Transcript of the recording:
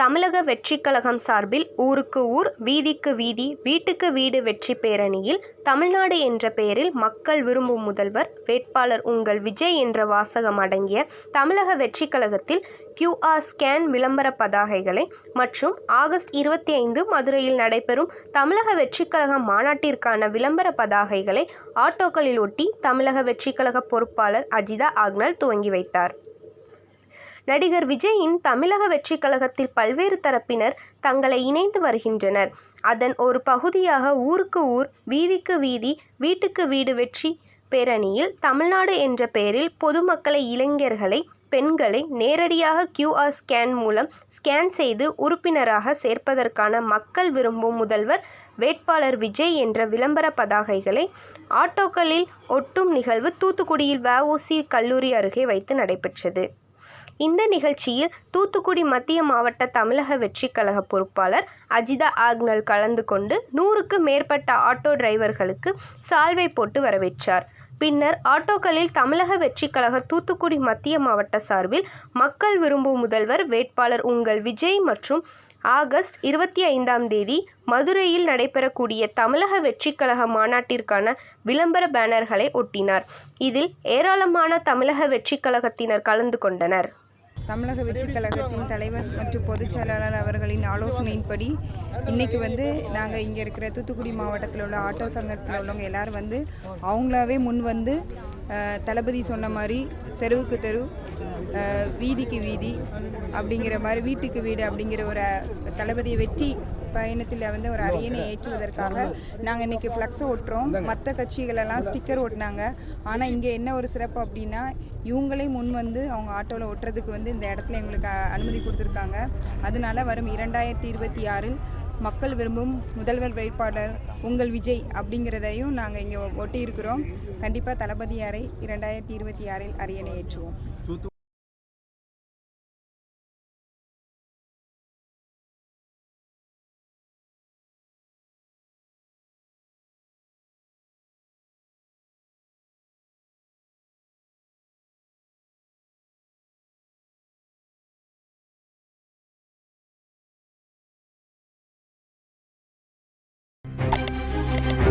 தமிழக வெற்றிக் கழகம் சார்பில் ஊருக்கு ஊர் வீதிக்கு வீதி வீட்டுக்கு வீடு வெற்றி பேரணியில் தமிழ்நாடு என்ற பெயரில் மக்கள் விரும்பும் முதல்வர் வேட்பாளர் உங்கள் விஜய் என்ற வாசகம் அடங்கிய தமிழக வெற்றிக் கழகத்தில் கியூஆர் ஸ்கேன் விளம்பர பதாகைகளை மற்றும் ஆகஸ்ட் இருபத்தி ஐந்து மதுரையில் நடைபெறும் தமிழக வெற்றிக் கழக மாநாட்டிற்கான விளம்பர பதாகைகளை ஆட்டோக்களில் ஒட்டி தமிழக வெற்றிக் கழக பொறுப்பாளர் அஜிதா ஆக்னல் துவங்கி வைத்தார். நடிகர் விஜயின் தமிழக வெற்றி கழகத்தில் பல்வேறு தரப்பினர் தங்களை இணைந்து வருகின்றனர். அதன் ஒரு பகுதியாக ஊருக்கு ஊர் வீதிக்கு வீதி வீட்டுக்கு வீடு வெற்றி பேரணியில் தமிழ்நாடு என்ற பெயரில் பொதுமக்களை இளைஞர்களை பெண்களை நேரடியாக கியூஆர் ஸ்கேன் மூலம் ஸ்கேன் செய்து உறுப்பினராக சேர்ப்பதற்கான மக்கள் விரும்பும் முதல்வர் வேட்பாளர் விஜய் என்ற விளம்பர பதாகைகளை ஆட்டோக்களில் ஒட்டும் நிகழ்வு தூத்துக்குடியில் வஉசி கல்லூரி அருகே வைத்து நடைபெற்றது. இந்த நிகழ்ச்சியில் தூத்துக்குடி மத்திய மாவட்ட தமிழக வெற்றிக் கழக பொறுப்பாளர் அஜிதா ஆக்னல் கலந்து கொண்டு நூறுக்கு மேற்பட்ட ஆட்டோ டிரைவர்களுக்கு சால்வை போட்டு வரவேற்றார். பின்னர் ஆட்டோக்களில் தமிழக வெற்றிக் கழக தூத்துக்குடி மத்திய மாவட்ட சார்பில் மக்கள் விரும்பும் முதல்வர் வேட்பாளர் உங்கள் விஜய் மற்றும் ஆகஸ்ட் இருபத்தி ஐந்தாம் தேதி மதுரையில் நடைபெறக்கூடிய தமிழக வெற்றிக் கழக மாநாட்டிற்கான விளம்பர பேனர்களை ஒட்டினார். இதில் ஏராளமான தமிழக வெற்றிக் கழகத்தினர் கலந்து கொண்டனர். தமிழக வெற்றிக் கழகத்தின் தலைவர் மற்றும் பொதுச் செயலாளர் அவர்களின் ஆலோசனையின்படி இன்னைக்கு வந்து நாங்கள் இங்கே இருக்கிற தூத்துக்குடி மாவட்டத்தில் உள்ள ஆட்டோ சங்கத்தில் உள்ளவங்க எல்லாரும் வந்து அவங்களாவே முன் வந்து தளபதி சொன்ன மாதிரி தெருவுக்கு தெரு வீதிக்கு வீதி அப்படிங்கிற மாதிரி வீட்டுக்கு வீடு அப்படிங்கிற ஒரு தளபதியை வெற்றி பயணத்தில் வந்து ஒரு அரியணை ஏற்றுவதற்காக நாங்கள் இன்னைக்கு ஃப்ளக்ஸை ஒட்டுறோம் மற்ற கட்சிகளெல்லாம் ஸ்டிக்கர் ஒட்டினாங்க ஆனால் இங்கே என்ன ஒரு சிறப்பு அப்படின்னா இவங்களே முன் வந்து அவங்க ஆட்டோவில் ஒட்டுறதுக்கு வந்து இந்த இடத்துல எங்களுக்கு அனுமதி கொடுத்துருக்காங்க. அதனால வரும் இரண்டாயிரத்தி இருபத்தி ஆறில் மக்கள் விரும்பும் முதல்வர் வேட்பாளர் உங்கள் விஜய் அப்படிங்கிறதையும் நாங்கள் இங்கே ஒட்டியிருக்கிறோம். கண்டிப்பாக தளபதியாரை இரண்டாயிரத்தி இருபத்தி ஆறில் அரியணை ஏற்றுவோம்.